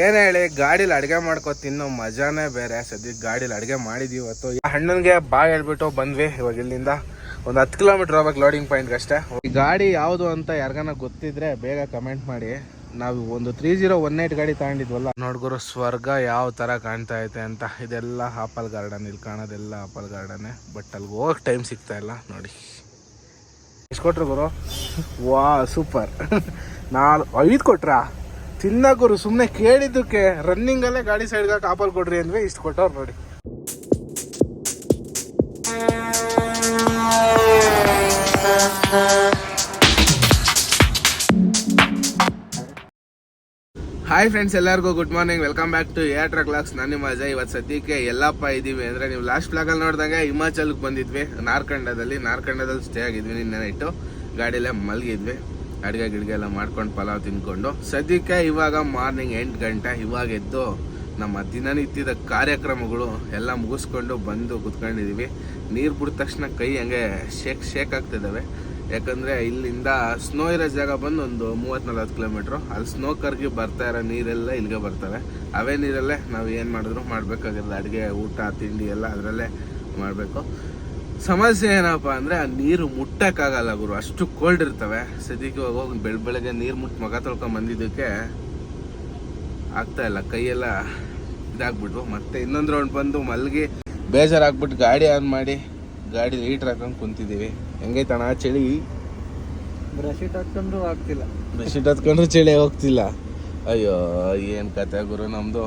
ಏನ್ ಹೇಳಿ, ಗಾಡಿಲಿ ಅಡ್ಗೆ ಮಾಡ್ಕೊ ತಿನ್ನೋ ಮಜಾನೇ ಬೇರೆ. ಸದ್ಯಕ್ಕೆ ಗಾಡಿಲಿ ಅಡ್ಗೆ ಮಾಡಿದ್ವಿ ಇವತ್ತು. ಹಣ್ಣನ್ಗೆ ಬಾಯ್ ಹೇಳ್ಬಿಟ್ಟು ಬಂದ್ವಿ ಇವಾಗ ಇಲ್ಲಿಂದ. ಒಂದು ಹತ್ತು ಕಿಲೋಮೀಟರ್ ಹೋಗ್ಬೇಕು ಲೋಡಿಂಗ್ ಪಾಯಿಂಟ್ ಅಷ್ಟೇ. ಈ ಗಾಡಿ ಯಾವುದು ಅಂತ ಯಾರ್ಗಾನ ಗೊತ್ತಿದ್ರೆ ಬೇಗ ಕಮೆಂಟ್ ಮಾಡಿ. ನಾವು ಒಂದು ತ್ರೀ ಜೀರೋ ಒನ್ ಏಟ್ ಗಾಡಿ ತಗೊಂಡಿದ್ವಲ್ಲ, ನೋಡ್ಗುರು ಸ್ವರ್ಗ ಯಾವ ತರ ಕಾಣ್ತಾ ಐತೆ ಅಂತ. ಇದೆಲ್ಲ ಆಪಲ್ ಗಾರ್ಡನ್ ಇಲ್ಲಿ ಕಾಣೋದೆಲ್ಲ ಆಪಲ್ ಗಾರ್ಡನ್ ಬಟ್ ಅಲ್ಲಿ ಹೋಗಕ್ ಟೈಮ್ ಸಿಗ್ತಾ ಇಲ್ಲ, ನೋಡಿ. ಎಷ್ಟು ಕೊಟ್ರು ಗುರು? ವಾ ಸೂಪರ್ ನಾಲ್ ಐದು ಕೊಟ್ರಾ? ತಿನ್ನ ಗುರು ಸುಮ್ಮನೆ ಕೇಳಿದ್ದಕ್ಕೆ ರನ್ನಿಂಗಲ್ಲೇ ಗಾಡಿ ಸೈಡ್ಗೆ ಆಪಲ್ ಕೊಡ್ರಿ ಅಂದ್ವಿ, ಇಷ್ಟು ಕೊಟ್ಟವ್ರು ನೋಡಿ. ಹಾಯ್ ಫ್ರೆಂಡ್ಸ್ ಎಲ್ಲರಿಗೂ good morning welcome back to air clocks ನಾನು ನಿಮ್ಮ ಅಜಯ್. ಇವತ್ತು ಸದ್ಯಕ್ಕೆ ಎಲ್ಲಪ್ಪ ಇದ್ದೀವಿ ಅಂದರೆ ನೀವು ಲಾಸ್ಟ್ ಬ್ಲಾಗಲ್ಲಿ ನೋಡಿದಾಗ ಹಿಮಾಚಲ್ಗೆ ಬಂದಿದ್ವಿ. ನಾರ್ಕಂಡದಲ್ಲಿ ನಾರ್ಕಂಡದಲ್ಲಿ ಸ್ಟೇ ಆಗಿದ್ವಿ ನಿನ್ನೆ ನೈಟು ಗಾಡಿಯಲ್ಲೇ ಮಲಗಿದ್ವಿ. ಅಡುಗೆ ಗಿಡ್ಗೆ ಎಲ್ಲ ಮಾಡ್ಕೊಂಡು ಪಲಾವ್ ತಿನ್ಕೊಂಡು. ಸದ್ಯಕ್ಕೆ ಇವಾಗ ಮಾರ್ನಿಂಗ್ ಎಂಟು ಗಂಟೆ, ಇವಾಗ ಎದ್ದು ನಮ್ಮ ದಿನನಿತ್ಯದ ಕಾರ್ಯಕ್ರಮಗಳು ಎಲ್ಲ ಮುಗಿಸ್ಕೊಂಡು ಬಂದು ಕುತ್ಕೊಂಡಿದ್ದೀವಿ ನೀರು ಬಿಡಿದ ತಕ್ಷಣ ಕೈ ಹಂಗೆ ಶೇಕ್ ಶೇಕ್ ಆಗ್ತಿದ್ದಾವೆ ಯಾಕಂದರೆ ಇಲ್ಲಿಂದ ಸ್ನೋ ಇರೋ ಜಾಗ ಬಂದು ಒಂದು ಮೂವತ್ತು ನಲ್ವತ್ತು ಕಿಲೋಮೀಟ್ರು ಅಲ್ಲಿ ಸ್ನೋ ಕರ್ಗಿ ಬರ್ತಾ ಇರೋ ನೀರೆಲ್ಲ ಇಲ್ಲಿಗೆ ಬರ್ತವೆ. ಅವೇ ನೀರಲ್ಲೇ ನಾವು ಏನು ಮಾಡಿದ್ರು ಮಾಡಬೇಕಾಗಿರೋದು. ಅಡುಗೆ, ಊಟ, ತಿಂಡಿ ಎಲ್ಲ ಅದರಲ್ಲೇ ಮಾಡಬೇಕು. ಸಮಸ್ಯೆ ಏನಪ್ಪ ಅಂದರೆ ಆ ನೀರು ಮುಟ್ಟಕ್ಕಾಗಲ್ಲ ಗುರು. ಅಷ್ಟು ಕೋಲ್ಡ್ ಇರ್ತವೆ. ಸದ್ಯಕ್ಕೆ ಹೋಗಿ ಬೆಳ ಬೆಳಗ್ಗೆ ನೀರು ಮುಟ್ಟಿ ಮಗ ತೊಳ್ಕೊಂಡ್ ಬಂದಿದ್ದಕ್ಕೆ ಆಗ್ತಾ ಇಲ್ಲ. ಕೈಯೆಲ್ಲ ಇದಾಗ್ಬಿಟ್ವು. ಮತ್ತೆ ಇನ್ನೊಂದು ರೌಂಡ್ ಬಂದು ಮಲ್ಗಿ ಬೇಜಾರಾಗ್ಬಿಟ್ಟು ಗಾಡಿ ಆನ್ ಮಾಡಿ ಗಾಡಿ ಹೀಟ್ರ್ ಹಾಕೊಂಡು ಕುಂತಿದ್ದೀವಿ. ಹೆಂಗೈತಣ ಚಳಿ? ಬ್ರಷೀಟ್ ಹತ್ಕೊಂಡ್ರು ಆಗ್ತಿಲ್ಲ. ಬ್ರಷೀಟ್ ಹತ್ಕೊಂಡ್ರು ಚಳಿ ಹೋಗ್ತಿಲ್ಲ. ಅಯ್ಯೋ ಏನು ಕತೆ ಗುರು ನಮ್ಮದು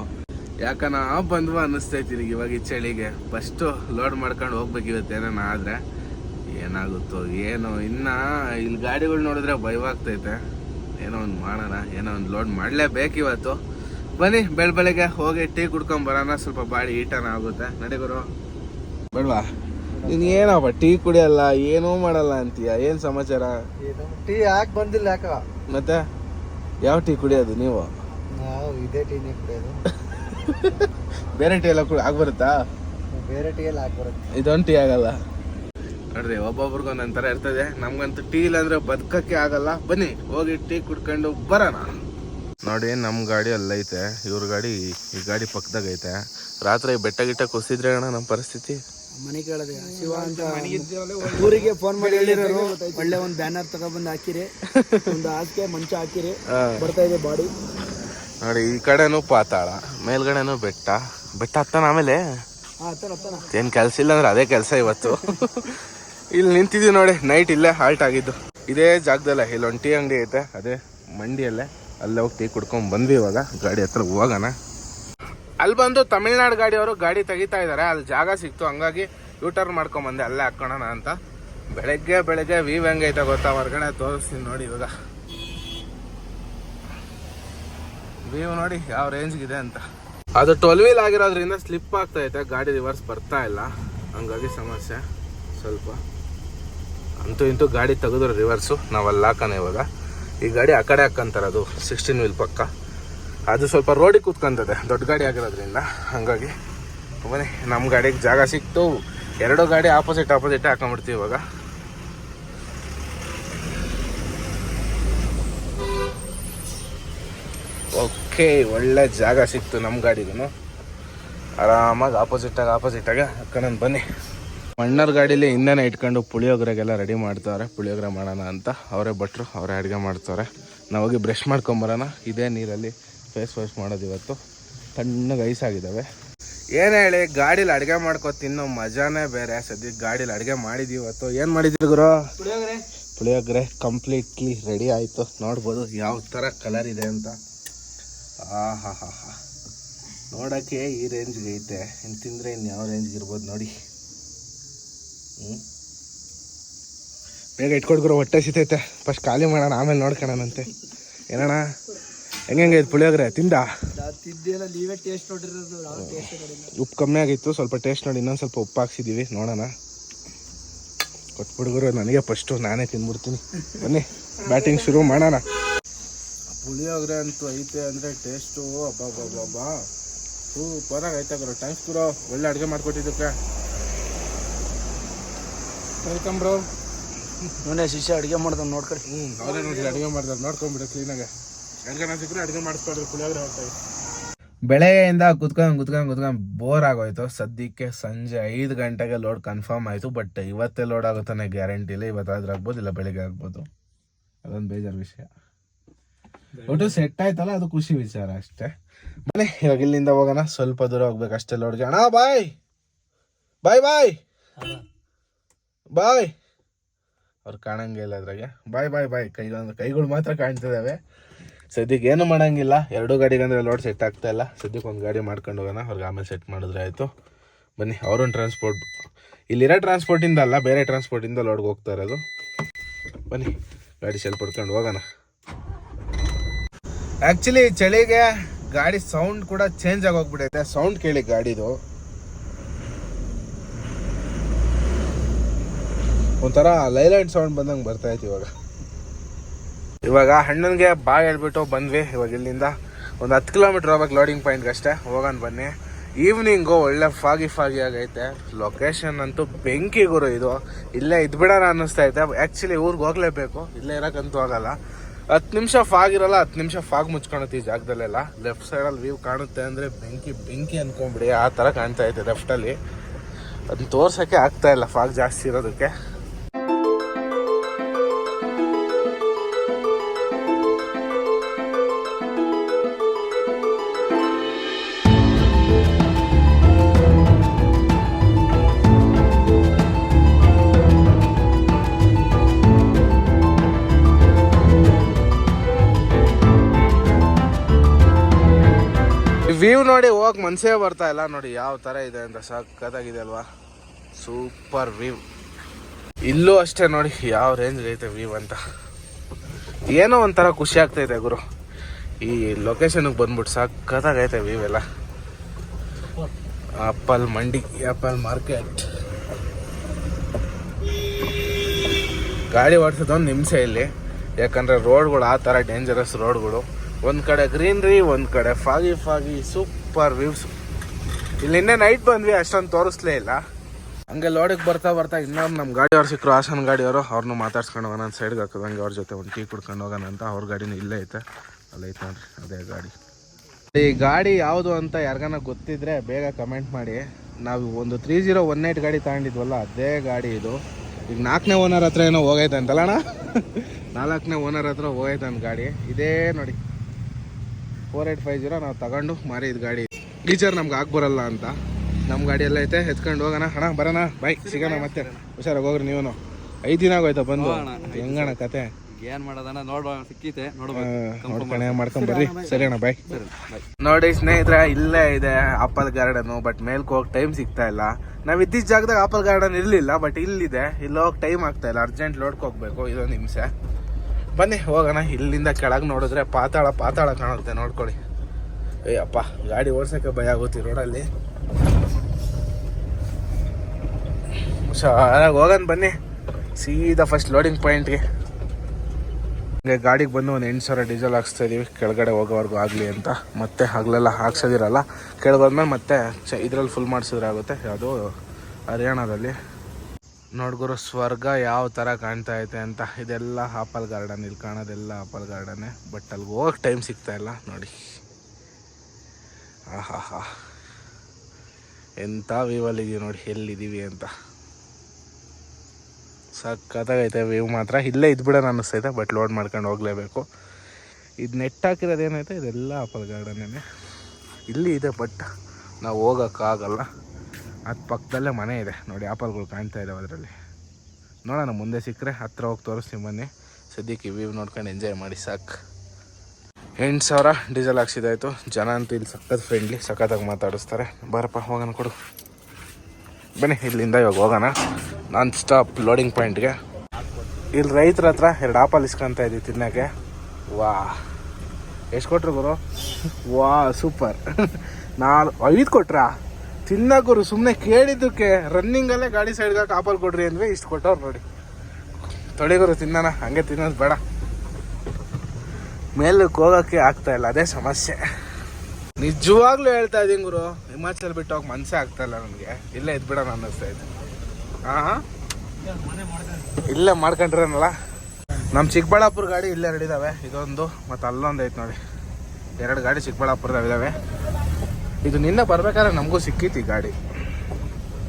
ಯಾಕನ ಬಂದ್ವ ಅನ್ನಿಸ್ತೈತಿ ಈಗ ಇವಾಗ ಈ ಚಳಿಗೆ. ಫಸ್ಟು ಲೋಡ್ ಮಾಡ್ಕೊಂಡು ಹೋಗ್ಬೇಕು ಇವತ್ತು ಏನಾನ ಆದರೆ ಏನಾಗುತ್ತೋ ಏನು. ಇನ್ನ ಇಲ್ಲಿ ಗಾಡಿಗಳು ನೋಡಿದ್ರೆ ಭಯವಾಗ್ತೈತೆ ಏನೋ ಒಂದು ಮಾಡೋಣ ಏನೋ ಒಂದು ಲೋಡ್ ಮಾಡಲೇಬೇಕು ಇವತ್ತು. ಬನ್ನಿ ಬೆಳ ಬೆಳಗ್ಗೆ ಹೋಗಿ ಟೀ ಕುಡ್ಕೊಂಡ್ ಬರೋಣ. ಸ್ವಲ್ಪ ಬಾಡಿ ಈಟನ ಆಗುತ್ತೆ. ನಡೆಗುರು ಬೇಡವಾ ನೀನು ಏನಪ್ಪ ಟೀ ಕುಡಿಯಲ್ಲ ಏನೂ ಮಾಡಲ್ಲ ಅಂತೀಯ? ಏನು ಸಮಾಚಾರ? ಟೀ ಯಾಕೆ ಬಂದಿಲ್ಲ ಯಾಕ? ಮತ್ತೆ? ಯಾವ ಟೀ ಕುಡಿಯೋದು ನೀವು? ನಾವು ಇದೇ ಟೀನೇ ಕುಡಿಯೋದು. ಬೇರೆ ಟೀ ಎಲ್ಲ ಕುಡಿ ಆಗ್ಬರುತ್ತಾ ಬೇರೆ ಟೀ ಎಲ್ಲ ಆಗ್ಬರುತ್ತೆ ಬರುತ್ತೆ. ಇದೊಂದು ಟೀ ಆಗಲ್ಲ. ನೋಡ್ರಿ ಒಬ್ಬೊಬ್ರಿಗೆ ಒಂದೊಂದ್ ಥರ ಇರ್ತದೆ. ನಮ್ಗಂತೂ ಟೀ ಇಲ್ಲ ಅಂದ್ರೆ ಬದುಕಕ್ಕೆ ಆಗಲ್ಲ. ಬನ್ನಿ ಹೋಗಿ ಟೀ ಕುಡ್ಕೊಂಡು ಬರೋಣ. ನೋಡಿ ನಮ್ಮ ಗಾಡಿ ಅಲ್ಲೈತೆ. ಇವ್ರ ಗಾಡಿ ಈ ಗಾಡಿ ಪಕ್ಕದಾಗ ಐತೆ. ರಾತ್ರಿ ಬೆಟ್ಟ ಗಿಟ್ಟ ಕುಸಿದ್ರೆ ಅಣ್ಣ ನಮ್ಮ ಪರಿಸ್ಥಿತಿ? ಮನೆ ಕೇಳದೆ ಶಿವ ಅಂತ ಊರಿಗೆ ಫೋನ್ ಮಾಡಿ ಹೇಳಿರೋರು ಒಳ್ಳೆ ಒಂದು ಬ್ಯಾನರ್ ತಗೊಂಡ್ಬಂದು ಹಾಕಿರಿ. ಒಂದು ಹಾಸಿಗೆ ಮಂಚ ಹಾಕಿರಿ. ಬರ್ತಾ ಇದೆ ಬಾಡಿ. ನೋಡಿ ಈ ಕಡೆನೂ ಪಾತಾಳ ಮೇಲ್ಗಡೆನೂ ಬೆಟ್ಟ. ಬೆಟ್ಟ ಹತ್ತಾನ ಆಮೇಲೆ? ಏನು ಕೆಲಸ ಇಲ್ಲ ಅಂದ್ರೆ ಅದೇ ಕೆಲಸ ಇವತ್ತು. ಇಲ್ಲಿ ನಿಂತಿದ್ದೀವಿ ನೋಡಿ ನೈಟ್ ಇಲ್ಲೇ ಹಾಲ್ಟ್ ಆಗಿದ್ದು. ಇದೇ ಜಾಗದಲ್ಲೇ ಇಲ್ಲೊಂದು ಟೀ ಅಂಗಡಿ ಐತೆ ಅದೇ ಮಂಡಿಯಲ್ಲೇ. ಅಲ್ಲೇ ಹೋಗಿ ಟೀ ಕುಡ್ಕೊಂಡ್ ಬಂದ್ವಿ ಇವಾಗ ಗಾಡಿ ಹತ್ರ ಹೋಗೋಣ. ಅಲ್ಲಿ ಬಂದು ತಮಿಳ್ನಾಡು ಗಾಡಿಯವರು ಗಾಡಿ ತೆಗಿತಾ ಇದ್ದಾರೆ ಅಲ್ಲಿ ಜಾಗ ಸಿಕ್ತು ಹಂಗಾಗಿ ಯೂಟರ್ನ್ ಮಾಡ್ಕೊಂಡ್ ಬಂದೆ ಅಲ್ಲೇ ಹಾಕೋಣ ಅಂತ. ಬೆಳಗ್ಗೆ ಬೆಳಗ್ಗೆ ವೀವ್ ಹೆಂಗೈತೆ ಗೊತ್ತಾ? ಹೊರಗಡೆ ತೋರಿಸ್ತೀನಿ ನೋಡಿ ಇವಾಗ. ವ್ಯೂ ನೋಡಿ ಯಾವ ರೇಂಜ್ಗಿದೆ ಅಂತ. ಅದು ಟ್ವೆಲ್ ವೀಲ್ ಆಗಿರೋದ್ರಿಂದ ಸ್ಲಿಪ್ ಆಗ್ತಾ ಐತೆ ಗಾಡಿ ರಿವರ್ಸ್ ಬರ್ತಾ ಇಲ್ಲ. ಹಂಗಾಗಿ ಸಮಸ್ಯೆ. ಸ್ವಲ್ಪ. ಅಂತೂ ಇಂತೂ ಗಾಡಿ ತೆಗೆದ್ರೆ ರಿವರ್ಸು ನಾವಲ್ಲಿ ಹಾಕೋಣ ಇವಾಗ. ಈ ಗಾಡಿ ಆ ಕಡೆ ಹಾಕ್ಕಂತಾರೆ ಅದು ಸಿಕ್ಸ್ಟೀನ್ ವೀಲ್ ಪಕ್ಕ. ಅದು ಸ್ವಲ್ಪ ರೋಡಿಗೆ ಕೂತ್ಕೊಂತದೆ. ದೊಡ್ಡ ಗಾಡಿ ಆಗಿರೋದ್ರಿಂದ. ಹಂಗಾಗಿ ಬನ್ನಿ ನಮ್ಮ ಗಾಡಿಗೆ ಜಾಗ ಸಿಕ್ತು. ಎರಡು ಗಾಡಿ ಆಪೋಸಿಟ್ ಆಪೋಸಿಟ್ ಹಾಕೊಂಡ್ಬಿಡ್ತೀವಿ ಇವಾಗ. ಓಕೆ ಒಳ್ಳೆ ಜಾಗ ಸಿಕ್ತು ನಮ್ಮ ಗಾಡಿಗೂ ಆರಾಮಾಗಿ ಆಪೋಸಿಟಾಗಿ ಆಪೋಸಿಟಾಗಿ ನಾನು ಬನ್ನಿ. ಮಣ್ಣರ್ ಗಾಡೀಲಿ ಹಿಂದೆನೇ ಇಟ್ಕೊಂಡು ಪುಳಿಯೋಗರೆಗೆಲ್ಲ ರೆಡಿ ಮಾಡ್ತಾವ್ರೆ ಪುಳಿಯೋಗರೆ ಮಾಡೋಣ ಅಂತ. ಅವರೇ ಭಟ್ರು ಅವರೇ ಅಡುಗೆ ಮಾಡ್ತಾರೆ. ನಾವು ಹೋಗಿ ಬ್ರಷ್ ಮಾಡ್ಕೊಂಬರೋಣ. ಇದೇ ನೀರಲ್ಲಿ ಫೇಸ್ ವಾಶ್ ಮಾಡೋದು ಇವತ್ತು. ತಣ್ಣಗೆ ಐಸ್ ಆಗಿದ್ದಾವೆ ಏನು ಹೇಳಿ ಗಾಡೀಲಿ ಅಡುಗೆ ಮಾಡ್ಕೊ ತಿನ್ನೋ ಮಜಾನೇ ಬೇರೆ. ಸದ್ಯಕ್ಕೆ ಗಾಡೀಲಿ ಅಡುಗೆ ಮಾಡಿದ್ದೀವಿ ಇವತ್ತು. ಏನು ಮಾಡಿದ್ದೀರಿ ಗುರು? ಪುಳಿಯೋಗರೆ. ಪುಳಿಯೋಗರೆ ಕಂಪ್ಲೀಟ್ಲಿ ರೆಡಿ ಆಯಿತು. ನೋಡ್ಬೋದು ಯಾವ ಥರ ಕಲರ್ ಇದೆ ಅಂತ. ಆ ಹಾ ಹಾ ಹಾ ನೋಡೋಕ್ಕೆ ಈ ರೇಂಜ್ಗೆ ಐತೆ. ಇನ್ನು ತಿಂದರೆ ಇನ್ನು ಯಾವ ರೇಂಜ್ಗೆ ಇರ್ಬೋದು ನೋಡಿ. ಹ್ಞೂ ಬೇಗ ಇಟ್ಕೊಡ್ಗುರು ಹೊಟ್ಟೆ ಸಿತೈತೆ ಫಸ್ಟ್ ಖಾಲಿ ಮಾಡೋಣ ಆಮೇಲೆ ನೋಡ್ಕೊಳ್ಳೋಣಂತೆ ಏನಣ್ಣ? ಹೆಂಗೆ ಹೆಂಗೆ ಪುಳಿಯೋಗ್ರೆ ಪುಳಿಯೋಗರೆ? ತಿಂದ? ನೀವೇ ಟೇಸ್ಟ್ ನೋಡಿರೋದು ಉಪ್ಪು ಕಮ್ಮಿ ಆಗಿತ್ತು ಸ್ವಲ್ಪ ಟೇಸ್ಟ್ ನೋಡಿ ಇನ್ನೊಂದು ಸ್ವಲ್ಪ ಉಪ್ಪು ಹಾಕ್ಸಿದ್ದೀವಿ ನೋಡೋಣ. ಕೊಟ್ಬಿಡ್ಗುರು ನನಗೆ ಫಸ್ಟು ನಾನೇ ತಿಂದ್ಬಿಡ್ತೀನಿ ಬನ್ನಿ ಬ್ಯಾಟಿಂಗ್ ಶುರು ಮಾಡೋಣ. ಪುಳಿಯೋಗರೆ ಅಂತೂ ಐತೆ ಅಂದರೆ ಟೇಸ್ಟು ಅಬ್ಬಾ ಸೂಪರಾಗಿ ಐತೆ ಗುರು ಟೈಮ್ಸ್ ಗುರು ಒಳ್ಳೆ ಅಡುಗೆ ಮಾಡಿಕೊಟ್ಟಿದ್ದಕ್ಕೆ. Welcome bro. ನೋಡೇ ಶಿಷ್ಯ ಅಡುಗೆ ಮಾಡ್ದ ನೋಡ್ಕೊಳ್ಳಿ ಹ್ಞೂ ಅವರೇ ನೋಡಿ ಅಡುಗೆ ಮಾಡ್ತಾರೆ ನೋಡ್ಕೊಂಬಿಡು ಕ್ಲೀನಾಗೆ ಹೆಂಗೆ ಸಿಕ್ಕರೆ ಅಡುಗೆ ಮಾಡಿಸ್ಕೊಡ್ರಿ ಪುಳಿಯೋಗರೆ ಹೋಗ್ತಾವೆ ಬೆಳಗ್ಗೆಯಿಂದ ಕುತ್ಕೊಂಡು ಕುತ್ಕೊಂಡು ಕುತ್ಕೊಂಡು ಬೋರ್ ಆಗೋಯ್ತು. ಸದ್ಯಕ್ಕೆ ಸಂಜೆ ಐದು ಗಂಟೆಗೆ ಲೋಡ್ ಕನ್ಫರ್ಮ್ ಆಯಿತು ಬಟ್ ಇವತ್ತೇ ಲೋಡ್ ಆಗುತ್ತಾನೆ ಗ್ಯಾರಂಟಿ ಇಲ್ಲ. ಇವತ್ತಾದ್ರೂ ಆಗ್ಬೋದು ಇಲ್ಲ ಬೆಳಿಗ್ಗೆ ಆಗ್ಬೋದು. ಅದೊಂದು ಬೇಜಾರು ವಿಷಯ. ಒಟ್ಟು ಸೆಟ್ ಆಯ್ತಲ್ಲ, ಅದು ಖುಷಿ ವಿಚಾರ ಅಷ್ಟೇ. ಬನ್ನಿ ಇವಾಗ ಇಲ್ಲಿಂದ ಹೋಗೋಣ. ಸ್ವಲ್ಪ ದೂರ ಹೋಗ್ಬೇಕು ಅಷ್ಟೇ ಲೋಡ್ಗೆ ಅಣ್ಣ, ಬಾಯ್! ಬಾಯ್ ಬಾಯ್! ಬಾಯ್! ಅವ್ರು ಕಾಣಂಗೆ ಇಲ್ಲ ಅದ್ರಾಗೆ. ಬಾಯ್ ಬಾಯ್ ಬಾಯ್. ಕೈಗೊಂದು ಕೈಗಳು ಮಾತ್ರ ಕಾಣ್ತಿದ್ದಾವೆ ಸದ್ಯಕ್ಕೆ ಏನು ಮಾಡಂಗಿಲ್ಲ. ಎರಡು ಗಾಡಿಗಂದ್ರೆ ಲೋಡ್ ಸೆಟ್ ಆಗ್ತಾ ಇಲ್ಲ. ಸದ್ಯಕ್ಕೆ ಒಂದು ಗಾಡಿ ಮಾಡ್ಕೊಂಡು ಹೋಗೋಣ. ಅವ್ರಿಗೆ ಆಮೇಲೆ ಸೆಟ್ ಮಾಡಿದ್ರೆ ಆಯಿತು. ಬನ್ನಿ ಅವ್ರೊಂದು ಟ್ರಾನ್ಸ್ಪೋರ್ಟ್ ಇಲ್ಲಿರೋ ಟ್ರಾನ್ಸ್ಪೋರ್ಟಿಂದ ಅಲ್ಲ, ಬೇರೆ ಟ್ರಾನ್ಸ್ಪೋರ್ಟಿಂದ ಲೋಡ್ಗೆ ಹೋಗ್ತಾ ಇರೋದು. ಬನ್ನಿ, ಗಾಡಿ ಸೆಲ್ ಪಡ್ಕೊಂಡು ಹೋಗೋಣ. ಆ್ಯಕ್ಚುಲಿ ಚಳಿಗೆ ಗಾಡಿ ಸೌಂಡ್ ಕೂಡ ಚೇಂಜ್ ಆಗೋಗ್ಬಿಟ್ಟೈತೆ ಸೌಂಡ್ ಕೇಳಿ ಗಾಡಿದು. ಒಂಥರ ಲೈಲ್ಯಾಂಡ್ ಸೌಂಡ್ ಬಂದಂಗೆ ಬರ್ತಾ ಇತ್ತು ಇವಾಗ. ಇವಾಗ ಹಣ್ಣನಿಗೆ ಬಾಯ್ ಹೇಳ್ಬಿಟ್ಟು ಬಂದ್ವಿ. ಇವಾಗ ಇಲ್ಲಿಂದ ಒಂದು ಹತ್ತು ಕಿಲೋಮೀಟ್ರ್ ಹೋಗ್ಬೇಕು ಲೋಡಿಂಗ್ ಪಾಯಿಂಟ್ಗೆ ಅಷ್ಟೇ. ಹೋಗೋಣ ಬನ್ನಿ. ಈವ್ನಿಂಗು ಒಳ್ಳೆ ಫಾಗಿ ಫಾಗಿ ಆಗೈತೆ. ಲೊಕೇಶನ್ ಅಂತೂ ಬೆಂಕಿ ಗುರು ಇದು. ಇಲ್ಲೇ ಇದ್ಬಿಡೋಣ ಅನ್ನಿಸ್ತಾ ಐತೆ ಆ್ಯಕ್ಚುಲಿ ಊರಿಗೆ ಹೋಗಲೇಬೇಕು. ಇಲ್ಲೇ ಇರೋಕ್ಕಂತೂ ಆಗಲ್ಲ. ಹತ್ತು ನಿಮಿಷ ಫಾಗ್ ಇರಲ್ಲ, ಹತ್ತು ನಿಮಿಷ ಫಾಗ್ ಮುಚ್ಕೊಳತ್ತೆ ಈ ಜಾಗದಲ್ಲೆಲ್ಲ. ಲೆಫ್ಟ್ ಸೈಡಲ್ಲಿ ವೀವ್ ಕಾಣುತ್ತೆ ಅಂದರೆ ಬೆಂಕಿ ಬೆಂಕಿ ಅಂದ್ಕೊಂಬಿಡಿ ಆ ಥರ ಕಾಣ್ತಾ ಇದೆ ಲೆಫ್ಟಲ್ಲಿ ಅದನ್ನ ತೋರ್ಸೋಕ್ಕೆ ಆಗ್ತಾ ಇಲ್ಲ ಫಾಗ್ ಜಾಸ್ತಿ ಇರೋದಕ್ಕೆ. ವ್ಯೂ ನೋಡಿ ಹೋಗಕ್ ಮನ್ಸೇ ಬರ್ತಾ ಇಲ್ಲ ನೋಡಿ, ಯಾವ ತರ ಇದೆ ಅಂತ ಸಖತ್ತಾಗಿದೆ ಅಲ್ವಾ ಸೂಪರ್ ವ್ಯೂ ಇಲ್ಲೂ ಅಷ್ಟೇ ನೋಡಿ, ಯಾವ ರೇಂಜ್ ಐತೆ ವ್ಯೂ ಅಂತ. ಏನೋ ಒಂಥರ ಖುಷಿ ಆಗ್ತೈತೆ ಗುರು. ಈ ಲೊಕೇಶನ್ಗೆ ಬಂದ್ಬಿಟ್ಟು ಸಖತ್ತಾಗೈತೆ ವ್ಯೂ ಎಲ್ಲ. ಆಪಲ್ ಮಂಡಿ ಆಪಲ್ ಮಾರ್ಕೆಟ್ ಗಾಡಿ ಓಡಿಸೋದೊಂದು ನಿಮಿಷ ಇಲ್ಲಿ. ಯಾಕಂದ್ರೆ ರೋಡ್ಗಳು ಆ ಥರ ಡೇಂಜರಸ್ ರೋಡ್ಗಳು ಒಂದು ಕಡೆ ಗ್ರೀನ್ರಿ, ಒಂದು ಕಡೆ ಫಾಗಿ ಫಾಗಿ ಸೂಪರ್ ವ್ಯೂಸ್ ಇಲ್ಲಿ ನಿನ್ನೆ ನೈಟ್ ಬಂದ್ವಿ, ಅಷ್ಟೊಂದು ತೋರಿಸ್ಲೇ ಇಲ್ಲ. ಹಂಗೆ ಲೋಡಿಗೆ ಬರ್ತಾ ಬರ್ತಾ ಇನ್ನೊಂದು ನಮ್ಮ ಗಾಡಿಯವ್ರು ಸಿಕ್ಕರು ಹಾಸನ ಗಾಡಿಯವರು ಅವ್ರನ್ನೂ ಮಾತಾಡ್ಸ್ಕೊಂಡು ಹೋಗೋಣ ಸೈಡ್ಗೆ ಹಾಕೋದಂಗೆ ಅವ್ರ ಜೊತೆ ಒಂದು ಟೀ ಕುಡ್ಕೊಂಡು ಹೋಗೋಣ ಅಂತ ಅವ್ರ ಗಾಡಿನೂ ಇಲ್ಲೇ ಐತೆ. ಅಲ್ಲೈತೆ ನೋಡ್ರಿ, ಅದೇ ಗಾಡಿ. ಈ ಗಾಡಿ ಯಾವುದು ಅಂತ ಯಾರಿಗಾನ ಗೊತ್ತಿದ್ರೆ ಬೇಗ ಕಮೆಂಟ್ ಮಾಡಿ. ನಾವು ಒಂದು ತ್ರೀ ಜೀರೋ ಒನ್ ಏಟ್ ಗಾಡಿ ತಗೊಂಡಿದ್ವಲ್ಲ, ಅದೇ ಗಾಡಿ ಇದು. ಈಗ ನಾಲ್ಕನೇ ಓನರ್ ಹತ್ರ ಏನೋ ಹೋಗೈತೆ ಅಂತಲ್ಲ ಅಣ್ಣ? ನಾಲ್ಕನೇ ಓನರ್ ಹತ್ರ ಹೋಗೈತೆ ಅಂತ ಗಾಡಿ. ಇದೇ ನೋಡಿ. ಫೋರ್ ಏಯ್ಟ್ ಫೈವ್ ಜೀರೋ ನಾವು ತಗೊಂಡು ಮಾರಿದ ಗಾಡಿ. ಟೀಚರ್ ನಮ್ಗೆ ಬರಲ್ಲ ಅಂತ. ನಮ್ಮ ಗಾಡಿ ಎಲ್ಲ ಐತೆ ಎತ್ಕೊಂಡು ಹೋಗೋಣ. ಅಣ್ಣ ಬರೋಣ? ಬೈ ಸಿಗೋಣ ಮತ್ತೆ. ಹುಷಾರಾಗಿ ಹೋಗ್ರಿ ನೀವು ಐದು ದಿನ ಆಗೋಯ್ತಾ ಬಂದು? ಹೆಂಗಣ ಕತೆ? ಏನ್ ಮಾಡೋದಣ್ಣ? ನೋಡುವ ಸಿಕ್ಕಿತೆ ನೋಡ್ಬೇಕು ನೋಡ್ಕೊಂಡೆ ಮಾಡ್ಕೊಂಡ್ ಬರ್ರಿ. ಸರಿ ಅಣ್ಣ ಬಾಯ್ ನೋಡಿ ಸ್ನೇಹಿತರೆ ಇಲ್ಲೇ ಇದೆ ಆಪಲ್ ಗಾರ್ಡನ್ ಬಟ್ ಮೇಲ್ಕ್ ಹೋಗಿ ಟೈಮ್ ಸಿಗ್ತಾ ಇಲ್ಲ. ನಾವ್ ಇದ್ದಿದ್ದ ಜಾಗದಾಗ ಆಪಲ್ ಗಾರ್ಡನ್ ಇರ್ಲಿಲ್ಲ ಬಟ್ ಇಲ್ಲಿದೆ. ಇಲ್ಲಿ ಹೋಗಿ ಟೈಮ್ ಆಗ್ತಾ ಇಲ್ಲ. ಅರ್ಜೆಂಟ್ ಲೋಡ್ಕೋಗ್ಬೇಕು ಇದೊಂದು ನಿಮಿಷ. ಬನ್ನಿ, ಹೋಗೋಣ. ಇಲ್ಲಿಂದ ಕೆಳಗೆ ನೋಡಿದ್ರೆ ಪಾತಾಳ ಪಾತಾಳ ಕಾಣುತ್ತೆ, ನೋಡ್ಕೊಳ್ಳಿ. ಅಯ್ಯಪ್ಪ, ಗಾಡಿ ಓಡ್ಸೋಕ್ಕೆ ಭಯ ಆಗುತ್ತೆ ರೋಡಲ್ಲಿ. ಹುಷಾರಾಗಿ ಹೋಗೋಣ ಬನ್ನಿ. ಸೀದಾ ಫಸ್ಟ್ ಲೋಡಿಂಗ್ ಪಾಯಿಂಟ್ಗೆ ಹಂಗೆ ಗಾಡಿಗೆ ಬಂದು ಒಂದು ಎಂಟು ಸಾವಿರ ಡೀಸೆಲ್ ಹಾಕ್ಸ್ತಾ ಇದ್ದೀವಿ ಕೆಳಗಡೆ ಹೋಗೋವರೆಗೂ ಆಗಲಿ ಅಂತ. ಮತ್ತೆ ಹಗಲೆಲ್ಲ ಹಾಕ್ಸೋದಿರಲ್ಲ. ಕೆಳಗೋದ್ಮೇಲೆ ಮತ್ತೆ ಚ ಇದ್ರಲ್ಲಿ ಫುಲ್ ಮಾಡಿಸಿದ್ರೆ ಆಗುತ್ತೆ. ಅದು ಹರಿಯಾಣದಲ್ಲಿ. ನೋಡ್ಗುರು, ಸ್ವರ್ಗ ಯಾವ ಥರ ಕಾಣ್ತಾ ಐತೆ ಅಂತ ಇದೆಲ್ಲ ಆಪಲ್ ಗಾರ್ಡನ್ ಇಲ್ಲಿ ಕಾಣೋದೆಲ್ಲ ಆಪಲ್ ಗಾರ್ಡನ್ನೇ ಬಟ್ ಅಲ್ಲಿ ಹೋಗಕ್ಕೆ ಟೈಮ್ ಸಿಗ್ತಾ ಇಲ್ಲ, ನೋಡಿ. ಆಹಾ ಹಾ ಎಂಥ ವ್ಯೂವಲ್ಲಿದ್ದೀವಿ ನೋಡಿ ಎಲ್ಲಿದ್ದೀವಿ ಅಂತ. ಸಖತ್ತಾಗೈತೆ ವ್ಯೂ ಮಾತ್ರ. ಇಲ್ಲೇ ಇದ್ಬಿಡೋಣ ಅನ್ನಿಸ್ತೈತೆ ಬಟ್ ಲೋಡ್ ಮಾಡ್ಕೊಂಡು ಹೋಗಲೇಬೇಕು. ಇದು ನೆಟ್ ಹಾಕಿರೋದೇನೈತೆ ಇದೆಲ್ಲ ಆಪಲ್ ಗಾರ್ಡನ್ನೇ ಇಲ್ಲಿ ಇದೆ ಬಟ್ ನಾವು ಹೋಗೋಕ್ಕಾಗಲ್ಲ ಅದು ಪಕ್ಕದಲ್ಲೇ ಮನೆ ಇದೆ. ನೋಡಿ, ಆಪಲ್ಗಳು ಕಾಣ್ತಾ ಇದ್ದಾವೆ ಅದರಲ್ಲಿ. ನೋಡೋಣ, ಮುಂದೆ ಸಿಕ್ಕರೆ ಹತ್ರ ಹೋಗಿ ತೋರಿಸ್ತೀನಿ ಬನ್ನಿ. ಸದ್ಯಕ್ಕೆ ವ್ಯೂ ನೋಡ್ಕೊಂಡು ಎಂಜಾಯ್ ಮಾಡಿ, ಸಾಕು. ಎಂಟು ಸಾವಿರ ಡೀಸೆಲ್ ಹಾಕ್ಸಿದಾಯ್ತು ಜನ ಅಂತೂ ಇಲ್ಲಿ ಸಖತ್ ಫ್ರೆಂಡ್ಲಿ ಸಖತ್ತಾಗಿ ಮಾತಾಡಿಸ್ತಾರೆ. ಬಾರಪ್ಪ, ಹೋಗೋಣ ಕೊಡು. ಬನ್ನಿ, ಇಲ್ಲಿಂದ ಇವಾಗ ಹೋಗೋಣ. ನಾನ್ ಸ್ಟಾಪ್ ಲೋಡಿಂಗ್ ಪಾಯಿಂಟ್ಗೆ ಇಲ್ಲಿ ರೈತರ ಹತ್ರ ಎರಡು ಆಪಲ್ ಇಸ್ಕೊಂತ ಇದ್ದೀವಿ ತಿನ್ನೋಕ್ಕೆ. ವಾ. ಎಷ್ಟು ಕೊಟ್ರು ಗುರು? ವಾ, ಸೂಪರ್. ನಾಲ್ ಐದು ಕೊಟ್ರಾ? ತಿನ್ನಕ್ಕೆ ಗುರು ಸುಮ್ಮನೆ ಕೇಳಿದ್ದಕ್ಕೆ ರನ್ನಿಂಗಲ್ಲೇ ಗಾಡಿ ಸೈಡ್ಗೆ ಕಾಪಲ್ ಕೊಡ್ರಿ ಅಂದ್ವಿ, ಇಷ್ಟು ಕೊಟ್ಟವ್ರು ನೋಡಿ. ತೊಳಿಗುರು ತಿನ್ನೋಣ, ಹಂಗೆ ತಿನ್ನೋದು ಬೇಡ. ಮೇಲಕ್ಕೆ ಹೋಗೋಕ್ಕೆ ಆಗ್ತಾ ಇಲ್ಲ, ಅದೇ ಸಮಸ್ಯೆ. ನಿಜವಾಗ್ಲೂ ಹೇಳ್ತಾ ಇದ್ದೀನಿ ಗುರು, ಹಿಮಾಚಲ್ ಬಿಟ್ಟು ಹೋಗಿ ಮನಸ್ಸೇ ಆಗ್ತಾ ಇಲ್ಲ ನನಗೆ ಇಲ್ಲೇ ಇದ್ಬಿಡೋಣ ಅನ್ನಿಸ್ತಾ ಇದೆ. ಹಾಂ ಇಲ್ಲೇ ಮಾಡ್ಕೊಂಡ್ರೇನಲ್ಲ? ನಮ್ಮ ಚಿಕ್ಕಬಳ್ಳಾಪುರ ಗಾಡಿ ಇಲ್ಲೇ ಎರಡು ಇದಾವೆ, ಇದೊಂದು, ಮತ್ತು ಅಲ್ಲೊಂದು ಐತೆ ನೋಡಿ. ಎರಡು ಗಾಡಿ ಚಿಕ್ಕಬಳ್ಳಾಪುರದಾಗ ಇದಾವೆ ಇದು ನಿನ್ನೆ ಬರ್ಬೇಕಾದ್ರೆ ನಮಗೂ ಸಿಕ್ಕಿತ್ತು ಈ ಗಾಡಿ.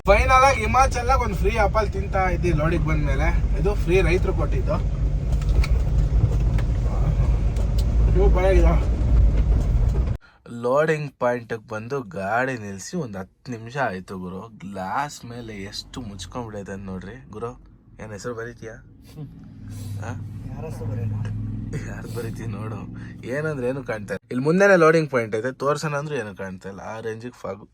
ಫೈನಲ್ ಆಗಿ ಹಿಮಾಚಲ್ ಒಂದು ಫ್ರೀ ಆಪಲ್ ತಿಂತಾ ಇದ್ದಿ ಲೋಡಿಗೆ ಬಂದ್ಮೇಲೆ. ಇದು ಫ್ರೀ ರೈತರು ಕೊಟ್ಟಿದ್ದು. ಲೋಡಿಂಗ್ ಪಾಯಿಂಟಿಗೆ ಬಂದು ಗಾಡಿ ನಿಲ್ಲಿಸಿ ಒಂದು ಹತ್ತು ನಿಮಿಷ ಆಯಿತು ಗುರು. ಗ್ಲಾಸ್ ಮೇಲೆ ಎಷ್ಟು ಮುಚ್ಕೊಂಡ್ಬಿಡೈತೆ ಅಂತ ನೋಡ್ರಿ. ಗುರು ಏನು ಹೆಸರು ಬರೀತೀಯಾ? ಹಾಂ ಯಾರು ಬರೀತೀವಿ ನೋಡು. ಏನಂದ್ರೆ ಏನು ಕಾಣ್ತಾ ಇಲ್ಲ. ಇಲ್ಲಿ ಮುಂದೆನೇ ಲೋಡಿಂಗ್ ಪಾಯಿಂಟ್ ಐತೆ. ತೋರ್ಸೋಣ ಅಂದ್ರೆ ಏನು ಕಾಣ್ತಾ ಇಲ್ಲ. ಆ ರೇಂಜಿಗೆ ಫಾಗು.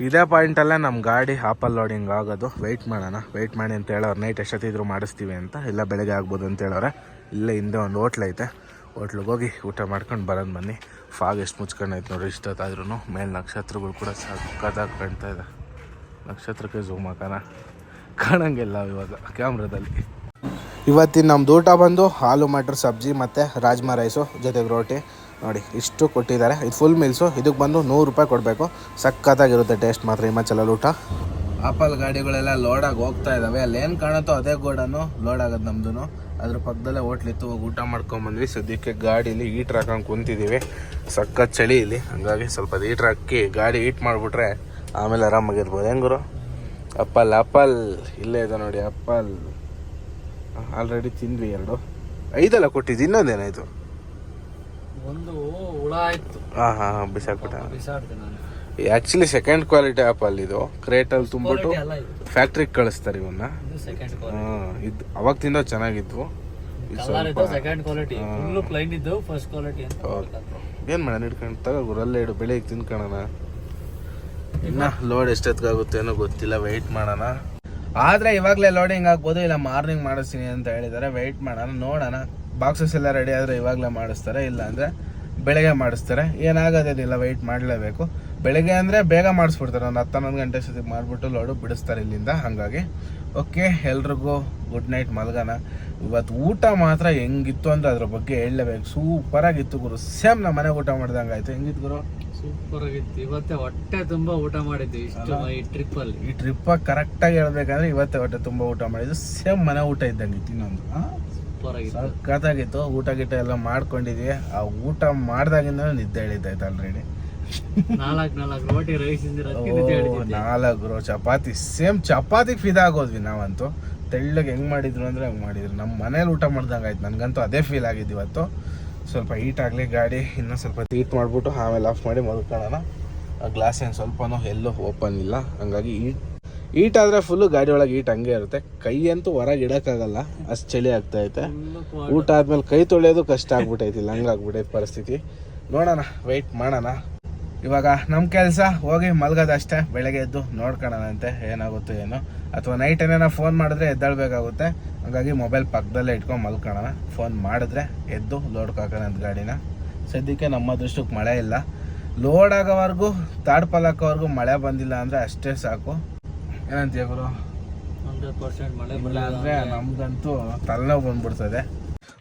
ಇದೇ ಪಾಯಿಂಟಲ್ಲೇ ನಮ್ಮ ಗಾಡಿ ಆಪಲ್ ಲೋಡಿಂಗ್ ಆಗೋದು. ವೆಯ್ಟ್ ಮಾಡೋಣ. ವೆಯ್ಟ್ ಮಾಡಿ ಅಂತ ಹೇಳೋರು ನೈಟ್ ಎಷ್ಟೊತ್ತಿದ್ರು ಮಾಡಿಸ್ತೀವಿ ಅಂತ. ಇಲ್ಲ ಬೆಳಗ್ಗೆ ಆಗ್ಬೋದು ಅಂತ ಹೇಳೋರೆ. ಇಲ್ಲೇ ಹಿಂದೆ ಒಂದು ಹೋಟ್ಲ್ ಐತೆ. ಹೋಟ್ಲಿಗೆ ಹೋಗಿ ಊಟ ಮಾಡ್ಕೊಂಡು ಬರೋದು ಬನ್ನಿ. ಫಾಗ್ ಎಷ್ಟು ಮುಚ್ಕೊಂಡೈತೆ ನೋಡಿ ಇಷ್ಟೊತ್ತಾದ್ರೂ ಮೇಲೆ ನಕ್ಷತ್ರಗಳು ಕೂಡ ಸಕ್ಕತ್ತಾಗಿ ಕಾಣ್ತಾ ಇದೆ. ನಕ್ಷತ್ರಕ್ಕೆ ಝೂಮ್ ಹಾಕೋಣ. ಕಾಣಂಗಿಲ್ಲ ಇವಾಗ ಕ್ಯಾಮ್ರಾದಲ್ಲಿ ಇವತ್ತಿನ ನಮ್ದು ಊಟ ಬಂದು ಹಾಲು, ಮಟರ್, ಸಬ್ಜಿ ಮತ್ತು ರಾಜ್ಮಾ ರೈಸು ಜೊತೆಗೆ ರೋಟಿ. ನೋಡಿ, ಇಷ್ಟು ಕೊಟ್ಟಿದ್ದಾರೆ. ಇದು ಫುಲ್ ಮೀಲ್ಸು ಇದಕ್ಕೆ ಬಂದು ನೂರು ರೂಪಾಯಿ ಕೊಡಬೇಕು. ಸಖತ್ತಾಗಿರುತ್ತೆ ಟೇಸ್ಟ್ ಮಾತ್ರ ಹಿಮಾಚಲಲ್ಲಿ ಊಟ. ಆಪಲ್ ಗಾಡಿಗಳೆಲ್ಲ ಲೋಡಾಗಿ ಹೋಗ್ತಾ ಇದ್ದಾವೆ ಅಲ್ಲಿ ಏನು ಕಾಣುತ್ತೋ ಅದೇ ಗೋಡನು ಲೋಡ್ ಆಗೋದು ನಮ್ದು ಅದ್ರ ಪಕ್ಕದಲ್ಲೇ ಹೋಟ್ಲಿತ್ತು ಹೋಗಿ ಊಟ ಮಾಡ್ಕೊಂಬಂದ್ವಿ ಸದ್ಯಕ್ಕೆ ಗಾಡೀಲಿ ಹೀಟ್ರ್ ಹಾಕೊಂಡು ಕುಂತಿದ್ದೀವಿ ಸಖತ್ ಚಳಿ ಇಲ್ಲಿ. ಹಂಗಾಗಿ ಸ್ವಲ್ಪ ಹೀಟ್ರ್ ಹಾಕಿ ಗಾಡಿ ಹೀಟ್ ಮಾಡಿಬಿಟ್ರೆ ಆಮೇಲೆ ಆರಾಮಾಗಿರ್ಬೋದು. ಹೆಂಗರು ಅಪ್ಪಲ್ ಅಪ್ಪಲ್ ಇಲ್ಲೇ ಇದೆ ನೋಡಿ ಅಪ್ಪಲ್ ಆಲ್ರೆಡಿ ತಿಂದ್ವಿ ಎರಡು. ಐದಲ್ಲ ಕೊಟ್ಟಿದ್ದು ಇನ್ನೊಂದೇನಾಯ್ತು ಒಂದು ಹುಳ ಆಯ್ತು. ಹಾಂ ಹಾಂ ಹಾಂ ಬಿಸಾಕ್ಬಿಟ್ಟ. ಬಿಸಾಡ್ದೆ ನಾನು. ಆ್ಯಕ್ಚುಲಿ ಸೆಕೆಂಡ್ ಕ್ವಾಲಿಟಿ ಆಪಲ್ ಇದು. ಕ್ರೇಟಲ್ಲಿ ತುಂಬಿಟ್ಟು ಫ್ಯಾಕ್ಟ್ರಿಗೆ ಕಳಿಸ್ತಾರೆ ಇವನ್ನ. ಇದು ಸೆಕೆಂಡ್ ಹಾಂ ಇದು ಅವಾಗ ತಿಂದ ಚೆನ್ನಾಗಿದ್ವು ಇದು ಕಲರ್ ಸ್ವಲ್ಪ ಸೆಕೆಂಡ್ ಕ್ವಾಲಿಟಿ ಫುಲ್ ಪ್ಲೈನ್ ಇದ್ದು ಫಸ್ಟ್ ಕ್ವಾಲಿಟಿ ಅಂತ ಏನು ಮಾಡೋಣ ಇಟ್ಕೊಂಡು ತಗೋ ಇಡು ಬೆಳಿಗ್ಗೆ ತಿನ್ಕೊಳ್ಳೋಣ ಇನ್ನ ಲೋಡ್ ಎಷ್ಟೊತ್ತಿಗಾಗುತ್ತೆ ಏನೋ ಗೊತ್ತಿಲ್ಲ ವೆಯ್ಟ್ ಮಾಡೋಣ. ಆದರೆ ಇವಾಗಲೇ ಲೋಡಿಂಗ್ ಆಗ್ಬೋದು, ಇಲ್ಲ ಮಾರ್ನಿಂಗ್ ಮಾಡಿಸ್ತೀನಿ ಅಂತ ಹೇಳಿದ್ದಾರೆ ವೆಯ್ಟ್ ಮಾಡೋಣ, ನೋಡೋಣ. ಬಾಕ್ಸಸ್ ಎಲ್ಲ ರೆಡಿ ಆದರೆ ಇವಾಗಲೇ ಮಾಡಿಸ್ತಾರೆ, ಇಲ್ಲ ಅಂದರೆ ಬೆಳಗ್ಗೆ ಮಾಡಿಸ್ತಾರೆ. ಏನಾಗೋದಿಲ್ಲ ವೆಯ್ಟ್ ಮಾಡಲೇಬೇಕು. ಬೆಳಗ್ಗೆ ಅಂದರೆ ಬೇಗ ಮಾಡಿಸ್ಬಿಡ್ತಾರೆ, ಒಂದು ಹತ್ತು ಹನ್ನೊಂದು ಗಂಟೆ ಸತಿ ಮಾಡಿಬಿಟ್ಟು ಲೋಡು ಬಿಡಿಸ್ತಾರೆ ಇಲ್ಲಿಂದ, ಹಾಗಾಗಿ. ಓಕೆ ಎಲ್ರಿಗೂ ಗುಡ್ ನೈಟ್ ಮಲ್ಗನ ಇವತ್ತು ಊಟ ಮಾತ್ರ ಹೆಂಗಿತ್ತು ಅಂದರೆ ಅದ್ರ ಬಗ್ಗೆ ಹೇಳಲೇಬೇಕು. ಸೂಪರಾಗಿತ್ತು ಗುರು. ಸೇಮ್ ನಮ್ಮ ಮನೆಗೆ ಊಟ ಮಾಡ್ದಂಗೆ ಆಯಿತು ಹೆಂಗಿತ್ತು ಗುರು? ಸೂಪರ್ ಆಗಿತ್ತು. ಇವತ್ತೇ ಹೊಟ್ಟೆ ತುಂಬಾ ಊಟ ಮಾಡಿದ್ವಿ ಇಷ್ಟು ಈ ಟ್ರಿಪ್ ಅಲ್ಲಿ. ಈ ಟ್ರಿಪ್ ಕರೆಕ್ಟಾಗಿ ಹೇಳ್ಬೇಕಂದ್ರೆ ಇವತ್ತೇ ಹೊಟ್ಟೆ ತುಂಬಾ ಊಟ ಮಾಡಿದ್ದು. ಸೇಮ್ ಮನೆ ಊಟ ಇದ್ದಂಗೆ ಇತ್ತು ಇನ್ನೊಂದು. ಸೂಪರ್ ಆಗಿತ್ತು. ಸಖತ್ತಾಗಿತ್ತು. ಊಟ ಗೀಟ ಎಲ್ಲ ಮಾಡ್ಕೊಂಡಿದ್ವಿ. ಆ ಊಟ ಮಾಡ್ದಾಗಿಂದ ನಿದ್ದೆ ಹೇಳಿದ್ದಾಯ್ತು ಆಲ್ರೆಡಿ ನಾಲ್ಕು ನಾಲ್ಕು ರೋಟಿ ರೈಸ್ ನಾಲ್ಕು ರೋ ಚಪಾತಿ. ಸೇಮ್ ಚಪಾತಿ ಫಿದಾ ಆಗೋದ್ವಿ ನಾವಂತೂ. ತೆಳ್ಳಗೆ ಹೆಂಗ್ ಮಾಡಿದ್ರು ಅಂದ್ರೆ ಹಂಗ್ ಮಾಡಿದ್ರು. ನಮ್ಮ ಮನೇಲಿ ಊಟ ಮಾಡ್ದಂಗೆ ಆಯ್ತು. ನನಗಂತೂ ಅದೇ ಫೀಲ್ ಆಗಿದ್ದು ಇವತ್ತು. ಸ್ವಲ್ಪ ಹೀಟ್ ಆಗಲಿ, ಗಾಡಿ ಇನ್ನೂ ಸ್ವಲ್ಪ ಹೀಟ್ ಮಾಡಿಬಿಟ್ಟು ಆಮೇಲೆ ಆಫ್ ಮಾಡಿ ಮಲ್ಕೊಳ್ಳೋಣ. ಆ ಗ್ಲಾಸ್ ಏನು ಸ್ವಲ್ಪನೂ ಎಲ್ಲೂ ಓಪನ್ ಇಲ್ಲ. ಹಂಗಾಗಿ ಈಟ್ ಈಟ್ ಆದರೆ ಫುಲ್ಲು ಗಾಡಿ ಒಳಗೆ ಹೀಟ್ ಹಂಗೆ ಇರುತ್ತೆ. ಕೈ ಅಂತೂ ಹೊರಗೆ ಇಡೋಕ್ಕಾಗಲ್ಲ, ಅಷ್ಟು ಚಳಿ ಆಗ್ತಾ ಐತೆ. ಊಟ ಆದಮೇಲೆ ಕೈ ತೊಳೆಯೋದು ಕಷ್ಟ ಆಗ್ಬಿಟ್ಟೈತಿಲ್ಲ ಹಂಗಾಗ್ಬಿಟ್ಟೈತೆ ಪರಿಸ್ಥಿತಿ. ನೋಡೋಣ ವೆಯ್ಟ್ ಮಾಡೋಣ. ಇವಾಗ ನಮ್ಮ ಕೆಲಸ ಹೋಗಿ ಮಲ್ಗೋದಷ್ಟೇ, ಬೆಳಗ್ಗೆ ಎದ್ದು ನೋಡ್ಕೊಳ್ಳೋಣಂತೆ ಏನಾಗುತ್ತೋ ಏನೋ. ಅಥವಾ ನೈಟ್ ಏನೇನೋ ಫೋನ್ ಮಾಡಿದ್ರೆ ಎದ್ದಾಳ್ಬೇಕಾಗುತ್ತೆ. ಹಾಗಾಗಿ ಮೊಬೈಲ್ ಪಕ್ಕದಲ್ಲೇ ಇಟ್ಕೊಂಡು ಮಲ್ಕೊಳ್ಳೋಣ ಫೋನ್ ಮಾಡಿದ್ರೆ ಎದ್ದು ಲೋಡ್ ಹಾಕೋಣ ಗಾಡಿನ. ಸದ್ಯಕ್ಕೆ ನಮ್ಮ ದೃಷ್ಟಕ್ಕೆ ಮಳೆ ಇಲ್ಲ. ಲೋಡ್ ಆಗೋವರೆಗೂ ತಾಡ್ ಪಲಾಕೋವರೆಗೂ ಮಳೆ ಬಂದಿಲ್ಲ ಅಂದರೆ ಅಷ್ಟೇ ಸಾಕು. ಏನಂತೀಯ ಗುರು? ಹಂಡ್ರೆಡ್ ಪರ್ಸೆಂಟ್ ಮಳೆ ಅಂದ್ರೆ ನಮ್ಗಂತೂ ತಲೆನೋವು ಬಂದ್ಬಿಡ್ತದೆ.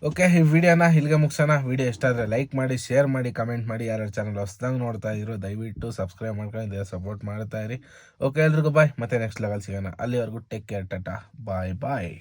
ಓಕೆ ಈ ವಿಡಿಯೋನ ಇಲ್ಲಿಗೆ ಮುಗಿಸೋಣ. ವಿಡಿಯೋ ಇಷ್ಟ ಆದರೆ ಲೈಕ್ ಮಾಡಿ ಶೇರ್ ಮಾಡಿ ಕಮೆಂಟ್ ಮಾಡಿ. ಯಾರ್ಯಾರು ಚಾನಲ್ ಹೊಸದಾಗಿ ನೋಡ್ತಾ ಇದ್ರು, ದಯವಿಟ್ಟು ಸಬ್ಸ್ಕ್ರೈಬ್ ಮಾಡ್ಕೊಂಡು ಸಪೋರ್ಟ್ ಮಾಡ್ತಾ ಇರಿ. ಓಕೆ ಎಲ್ರಿಗೂ ಬಾಯ್ ಮತ್ತೆ ನೆಕ್ಸ್ಟ್ ಲೆವೆಲ್ ಸಿಗೋಣ. ಅಲ್ಲಿವರೆಗೂ take care tata bye bye